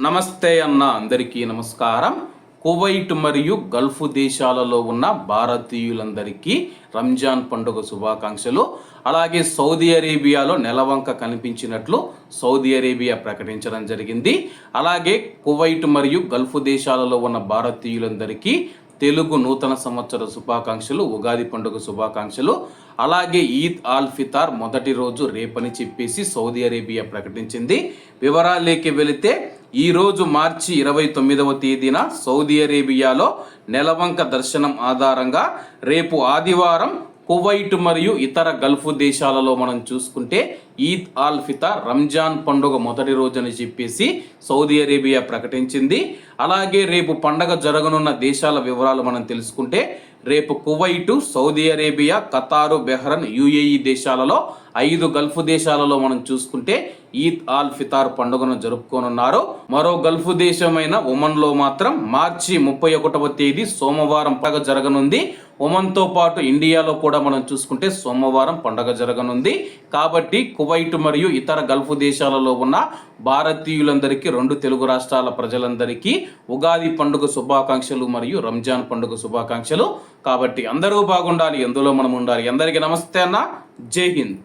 నమస్తే అన్న అందరికీ నమస్కారం. కువైట్ మరియు గల్ఫ్ దేశాలలో ఉన్న భారతీయులందరికీ రంజాన్ పండుగ శుభాకాంక్షలు. అలాగే సౌదీ అరేబియాలో నెలవంక కనిపించినట్లు సౌదీ అరేబియా ప్రకటించడం జరిగింది. అలాగే కువైట్ మరియు గల్ఫ్ దేశాలలో ఉన్న భారతీయులందరికీ తెలుగు నూతన సంవత్సర శుభాకాంక్షలు ఉగాది పండుగ శుభాకాంక్షలు. అలాగే ఈద్ ఆల్ ఫితార్ మొదటి రోజు రేపని చెప్పేసి సౌదీ అరేబియా ప్రకటించింది. వివరాలేకి వెళితే ఈరోజు మార్చి ఇరవై తొమ్మిదవ తేదీన సౌదీ అరేబియాలో నెలవంక దర్శనం ఆధారంగా రేపు ఆదివారం కువైట్ మరియు ఇతర గల్ఫ్ దేశాలలో మనం చూసుకుంటే ఈద్ ఆల్ ఫితా రంజాన్ పండుగ మొదటి రోజు అని చెప్పేసి సౌదీ అరేబియా ప్రకటించింది. అలాగే రేపు పండగ జరగనున్న దేశాల వివరాలు మనం తెలుసుకుంటే రేపు Kuwait Saudi Arabia Qatar Bahrain UAE దేశాలలో ఐదు గల్ఫ్ దేశాలలో మనం చూసుకుంటే ఈద్ ఆల్ ఫితార్ పండుగను జరుపుకోనున్నారు. మరో గల్ఫ్ దేశమైన ఒమన్లో మాత్రం మార్చి ముప్పై ఒకటవ తేదీ సోమవారం పండుగ జరగనుంది. ఒమన్తో పాటు ఇండియాలో కూడా మనం చూసుకుంటే సోమవారం పండుగ జరగనుంది. కాబట్టి కువైట్ మరియు ఇతర గల్ఫ్ దేశాలలో ఉన్న భారతీయులందరికీ రెండు తెలుగు రాష్ట్రాల ప్రజలందరికీ ఉగాది పండుగ శుభాకాంక్షలు మరియు రంజాన్ పండుగ శుభాకాంక్షలు. కాబట్టి అందరూ బాగుండాలి ఎందులో మనం ఉండాలి? అందరికీ నమస్తే అన్న. జై హింద్.